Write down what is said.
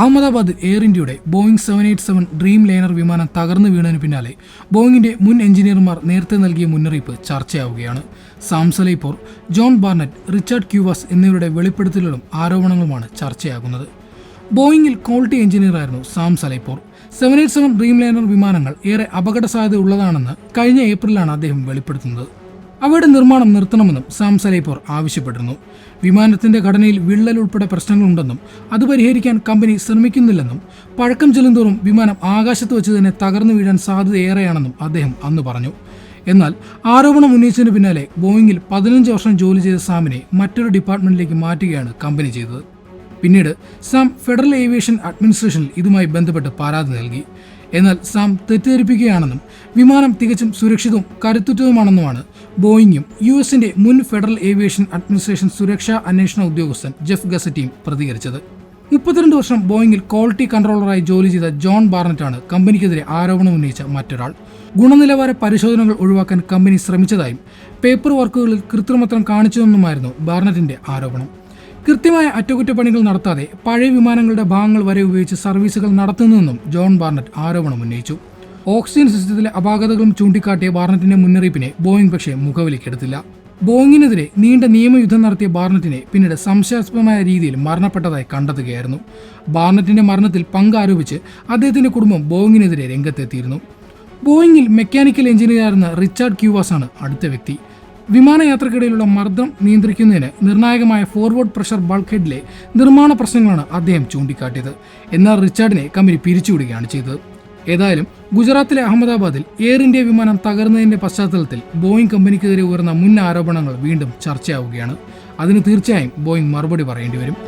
Ahmedabad Air ഇന്ത്യയുടെ Boeing seven eight seven Dreamliner വിമാനം തകർന്നു വീണതിന് പിന്നാലെ ബോയിങ്ങിന്റെ മുൻ എഞ്ചിനീയർമാർ നേരത്തെ നൽകിയ മുന്നറിയിപ്പ് ചർച്ചയാവുകയാണ്. സാംസലൈപ്പോർ ജോൺ ബാർണറ്റ് റിച്ചാർഡ് ക്യൂവാസ് എന്നിവരുടെ വെളിപ്പെടുത്തലുകളും ആരോപണങ്ങളുമാണ് ചർച്ചയാകുന്നത്. ബോയിങ്ങിൽ quality എഞ്ചിനീയറായിരുന്നു Sam Salehpour seven eight seven Dreamliner വിമാനങ്ങൾ ഏറെ അപകട സാധ്യത ഉള്ളതാണെന്ന് കഴിഞ്ഞ ഏപ്രിലാണ് അദ്ദേഹം വെളിപ്പെടുത്തുന്നത്. അവയുടെ നിർമ്മാണം നിർത്തണമെന്നും സാം സലൈപോർ ആവശ്യപ്പെട്ടിരുന്നു. വിമാനത്തിന്റെ ഘടനയിൽ വിള്ളൽ ഉൾപ്പെടെ പ്രശ്നങ്ങളുണ്ടെന്നും അത് പരിഹരിക്കാൻ കമ്പനി ശ്രമിക്കുന്നില്ലെന്നും പഴക്കം ചെല്ലുന്തോറും വിമാനം ആകാശത്ത് വെച്ച് തന്നെ തകർന്നു വീഴാൻ സാധ്യത ഏറെയാണെന്നും അദ്ദേഹം അന്ന് പറഞ്ഞു. എന്നാൽ ആരോപണം ഉന്നയിച്ചതിന് പിന്നാലെ ബോയിങ്ങിൽ പതിനഞ്ച് വർഷം ജോലി ചെയ്ത സാമിനെ മറ്റൊരു ഡിപ്പാർട്ട്മെന്റിലേക്ക് മാറ്റുകയാണ് കമ്പനി ചെയ്തത്. പിന്നീട് സാം ഫെഡറൽ ഏവിയേഷൻ അഡ്മിനിസ്ട്രേഷനിൽ ഇതുമായി ബന്ധപ്പെട്ട് പരാതി നൽകി. എന്നാൽ സാം തെറ്റിദ്ധരിപ്പിക്കുകയാണെന്നും വിമാനം തികച്ചും സുരക്ഷിതവും കരുത്തുറ്റതുമാണെന്നുമാണ് ബോയിങ്ങും യു എസിന്റെ മുൻ ഫെഡറൽ ഏവിയേഷൻ അഡ്മിനിസ്ട്രേഷൻ സുരക്ഷാ അന്വേഷണ ഉദ്യോഗസ്ഥൻ ജെഫ് ഗസറ്റിയും പ്രതികരിച്ചത്. മുപ്പത്തിരണ്ട് വർഷം ബോയിങ്ങിൽ ക്വാളിറ്റി കൺട്രോളറായി ജോലി ചെയ്ത ജോൺ ബാർണറ്റാണ് കമ്പനിക്കെതിരെ ആരോപണം ഉന്നയിച്ച മറ്റൊരാൾ. ഗുണനിലവാര പരിശോധനകൾ ഒഴിവാക്കാൻ കമ്പനി ശ്രമിച്ചതായും പേപ്പർ വർക്കുകളിൽ കൃത്രിമത്വം കാണിച്ചതെന്നുമായിരുന്നു ബാർണറ്റിന്റെ ആരോപണം. കൃത്യമായ അറ്റകുറ്റപ്പണികൾ നടത്താതെ പഴയ വിമാനങ്ങളുടെ ഭാഗങ്ങൾ വരെ ഉപയോഗിച്ച് സർവീസുകൾ നടത്തുന്നുവെന്നും ജോൺ ബാർണറ്റ് ആരോപണം ഉന്നയിച്ചു. ഓക്സിജൻ സിസ്റ്റത്തിലെ അപാകതകളും ചൂണ്ടിക്കാട്ടിയ ബാർണറ്റിന്റെ മുന്നറിയിപ്പിനെ ബോയിങ് പക്ഷേ മുഖവിലേക്കെടുത്തില്ല ബോയിങ്ങിനെതിരെ നീണ്ട നിയമയുദ്ധം നടത്തിയ ബാർണറ്റിനെ പിന്നീട് സംശയാസ്പദമായ രീതിയിൽ മരണപ്പെട്ടതായി കണ്ടെത്തുകയായിരുന്നു. ബാർണറ്റിന്റെ മരണത്തിൽ പങ്കാരോപിച്ച് അദ്ദേഹത്തിന്റെ കുടുംബം ബോയിങ്ങിനെതിരെ രംഗത്തെത്തിയിരുന്നു. ബോയിങ്ങിൽ മെക്കാനിക്കൽ എഞ്ചിനീയറായിരുന്ന റിച്ചാർഡ് ക്യൂവാസ് ആണ് അടുത്ത വ്യക്തി. വിമാനയാത്രക്കിടയിലുള്ള മർദ്ദം നിയന്ത്രിക്കുന്നതിന് നിർണായകമായ ഫോർവേഡ് പ്രഷർ ബൾക്ക് ഹെഡിലെ നിർമ്മാണ പ്രശ്നങ്ങളാണ് അദ്ദേഹം ചൂണ്ടിക്കാട്ടിയത്. എന്നാൽ റിച്ചാർഡിനെ കമ്പനി പിരിച്ചുവിടുകയാണ് ചെയ്തത്. ഏതായാലും ഗുജറാത്തിലെ അഹമ്മദാബാദിൽ എയർ ഇന്ത്യ വിമാനം തകർന്നതിന്റെ പശ്ചാത്തലത്തിൽ ബോയിങ് കമ്പനിക്കെതിരെ ഉയർന്ന മുൻ ആരോപണങ്ങൾ വീണ്ടും ചർച്ചയാവുകയാണ്. അതിന് തീർച്ചയായും ബോയിങ് മറുപടി പറയേണ്ടി വരും.